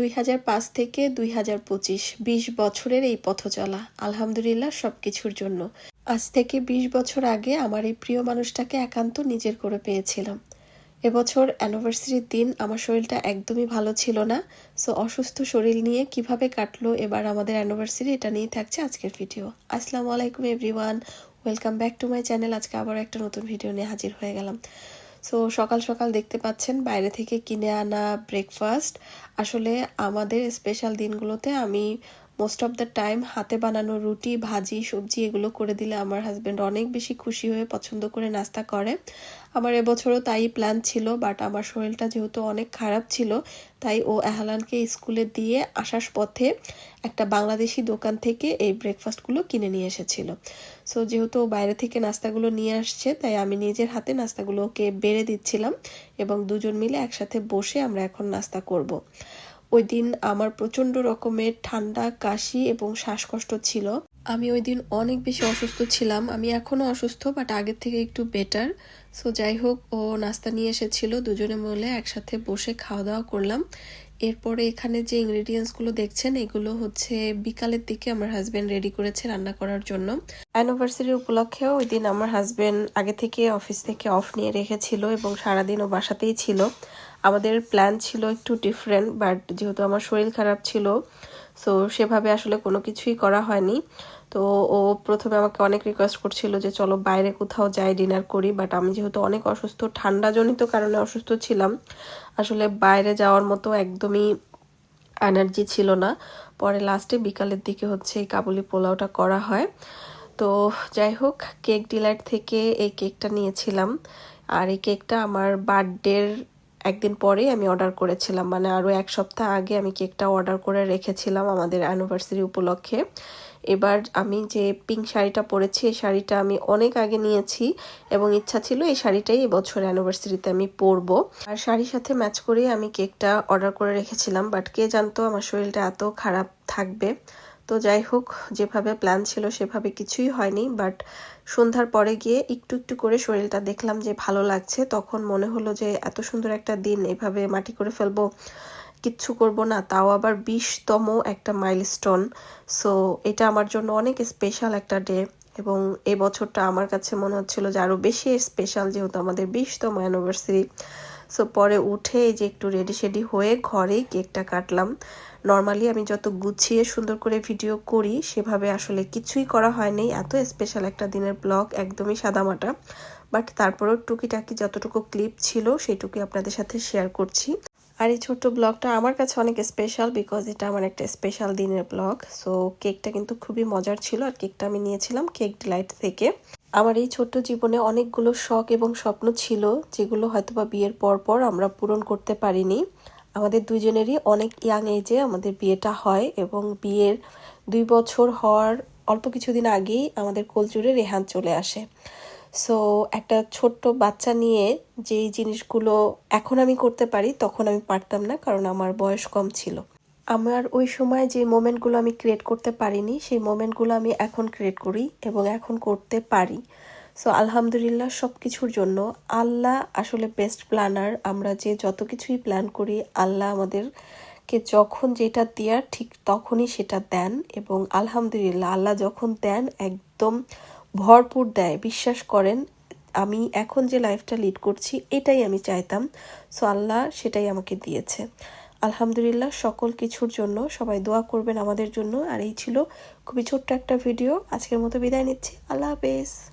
দুই হাজার পাঁচ থেকে দুই হাজার পঁচিশ, বিশ বছরের এই পথ চলা আলহামদুলিল্লাহ সব কিছুর জন্য। আজ থেকে বিশ বছর আগে আমার এই প্রিয় মানুষটাকে একান্ত নিজের করে পেয়েছিলাম। এবছর অ্যানিভার্সারির দিন আমার শরীরটা একদমই ভালো ছিল না। সো অসুস্থ শরীর নিয়ে কীভাবে কাটলো এবার আমাদের অ্যানিভার্সারি এটা নিয়ে থাকছে আজকের ভিডিও। আসসালামু আলাইকুম everyone welcome back to my channel আজকে আবার একটা নতুন ভিডিও নিয়ে হাজির হয়ে গেলাম। সো সকাল সকাল দেখতে পাচ্ছেন বাইরে থেকে কিনে আনা ব্রেকফাস্ট আসলে আমাদের স্পেশাল দিনগুলোতে আমি মোস্ট অফ দ্য টাইম হাতে বানানো রুটি, ভাজি, সবজি এগুলো করে দিলে আমার হাজব্যান্ড অনেক বেশি খুশি হয়ে পছন্দ করে নাস্তা করে আমার এবছরও তাই প্ল্যান ছিল বাট আমার শরীরটা যেহেতু অনেক খারাপ ছিল, তাই ও এহালানকে স্কুলে দিয়ে আসার পথে একটা বাংলাদেশি দোকান থেকে এই ব্রেকফাস্টগুলো কিনে নিয়ে এসেছিল সো যেহেতু ও বাইরে থেকে নাস্তাগুলো নিয়ে আসছে, তাই আমি নিজের হাতে নাস্তাগুলো ওকে বেড়ে দিচ্ছিলাম এবং দুজন মিলে একসাথে বসে আমরা এখন নাস্তা করব। ওই দিন আমার প্রচণ্ড রকমের ঠান্ডা, কাশি এবং শ্বাসকষ্ট ছিল। আমি ওই দিন অনেক বেশি অসুস্থ ছিলাম। আমি এখনও অসুস্থ বাট আগের থেকে একটু বেটার সো যাই হোক, ও নাস্তা নিয়ে এসেছিল। দুজনে মিলে একসাথে বসে খাওয়া দাওয়া করলাম। এরপরে এখানে যে ইনগ্রেডিয়েন্টসগুলো দেখছেন, এগুলো হচ্ছে বিকালের দিকে আমার হাজব্যান্ড রেডি করেছে রান্না করার জন্য। অ্যানিভার্সারি উপলক্ষেও ওই দিন আমার হাজব্যান্ড আগে থেকে অফিস থেকে অফ নিয়ে রেখেছিল এবং সারাদিন ও বাসাতেই ছিল। আমাদের প্ল্যান ছিল একটু ডিফারেন্ট বাট যেহেতু আমার শরীর খারাপ ছিল সো সেভাবে আসলে কোনো কিছুই করা হয়নি। তো ও প্রথমে আমাকে অনেক রিকোয়েস্ট করছিল যে, চলো বাইরে কোথাও যাই ডিনার করি। বাট আমি যেহেতু অনেক অসুস্থ, ঠান্ডাজনিত কারণে অসুস্থ ছিলাম। আসলে বাইরে যাওয়ার মতো একদমই এনার্জি ছিল না। পরে লাস্টে বিকালের দিকে হচ্ছে এই কাবুলি পোলাওটা করা হয়। তো যাই হোক কেক ডিলাইট থেকে এই কেকটা নিয়েছিলাম। আর এই কেকটা আমার বার্থডের একদিন পরেই আমি অর্ডার করেছিলাম। মানে আরও এক সপ্তাহ আগে আমি কেকটা অর্ডার করে রেখেছিলাম আমাদের অ্যানিভার্সারি উপলক্ষে। এবার আমি যে পিঙ্ক শাড়িটা পরেছি, এই শাড়িটা আমি অনেক আগে নিয়েছি এবং ইচ্ছা ছিল এই শাড়িটাই এবছর অ্যানিভার্সারিতে আমি পরবো। আর শাড়ির সাথে ম্যাচ করেই আমি কেকটা অর্ডার করে রেখেছিলাম বাট কে জানতো আমার শরীরটা এত খারাপ থাকবে। তো যাই হোক, যেভাবে প্ল্যান ছিল সেভাবে কিছুই হয়নি বাট সন্ধ্যার পরে গিয়ে একটু একটু করে শরীরটা দেখলাম যে ভালো লাগছে। তখন মনে হলো যে এত সুন্দর একটা দিন, এভাবে মাটি করে ফেলব, কিচ্ছু করব না, তাও আবার বিশতম একটা মাইলস্টোন সো এটা আমার জন্য অনেক স্পেশাল একটা ডে এবং এই বছরটা আমার কাছে মনে হচ্ছিল যে আরও বেশি স্পেশাল যেহেতু আমাদের বিশতম অ্যানিভার্সারি সো পরে উঠে এই যে একটু রেডি শেডি হয়ে ঘরেই কেকটা কাটলাম। নর্মালি আমি যত গুছিয়ে সুন্দর করে ভিডিও করি, সেভাবে আসলে কিছুই করা হয়নি এত স্পেশাল একটা দিনের ব্লগ একদমই সাদামাটা বাট তারপরেও টুকিটাকি যতটুকু ক্লিপ ছিল সেইটুকুই আপনাদের সাথে শেয়ার করছি। আর এই ছোট্ট ব্লগটা আমার কাছে অনেক স্পেশাল বিকজ এটা আমার একটা স্পেশাল দিনের ব্লগ সো কেকটা কিন্তু খুবই মজার ছিল আর কেকটা আমি নিয়েছিলাম কেক ডিলাইট থেকে। আমার এই ছোট্ট জীবনে অনেকগুলো শখ এবং স্বপ্ন ছিল, যেগুলো হয়তোবা বিয়ের পর পর আমরা পূরণ করতে পারিনি। আমাদের দুজনেরই অনেক ইয়াং এজে আমাদের বিয়েটা হয় এবং বিয়ের দুই বছর হওয়ার অল্প কিছুদিন আগেই আমাদের কোলচুরে রেহান চলে আসে। সো একটা ছোট্ট বাচ্চা নিয়ে যেই জিনিসগুলো এখন আমি করতে পারি, তখন আমি পারতাম না, কারণ আমার বয়স কম ছিল। আমার ওই সময় যে মোমেন্টগুলো আমি ক্রিয়েট করতে পারিনি, সেই মোমেন্টগুলো আমি এখন ক্রিয়েট করি এবং এখন করতে পারি। সো আলহামদুলিল্লাহ সব কিছুর জন্য আল্লাহ আসলে বেস্ট প্ল্যানার আমরা যে যত কিছুই প্ল্যান করি, আল্লাহ আমাদেরকে যখন যেটা দেওয়ার ঠিক তখনই সেটা দেন এবং আলহামদুলিল্লাহ আল্লাহ যখন দেন, একদম ভরপুর দেয়। বিশ্বাস করেন, আমি এখন যে লাইফটা লিড করছি, এটাই আমি চাইতাম। সো আল্লাহ সেটাই আমাকে দিয়েছে। আলহামদুলিল্লাহ, সকল কিছুর জন্য সবাই দোয়া করবেন আমাদের জন্য। আর এই ছিল খুবই ছোট্ট একটা ভিডিও। আজকের মতো বিদায় নিচ্ছি। আল্লাহ হাফেজ।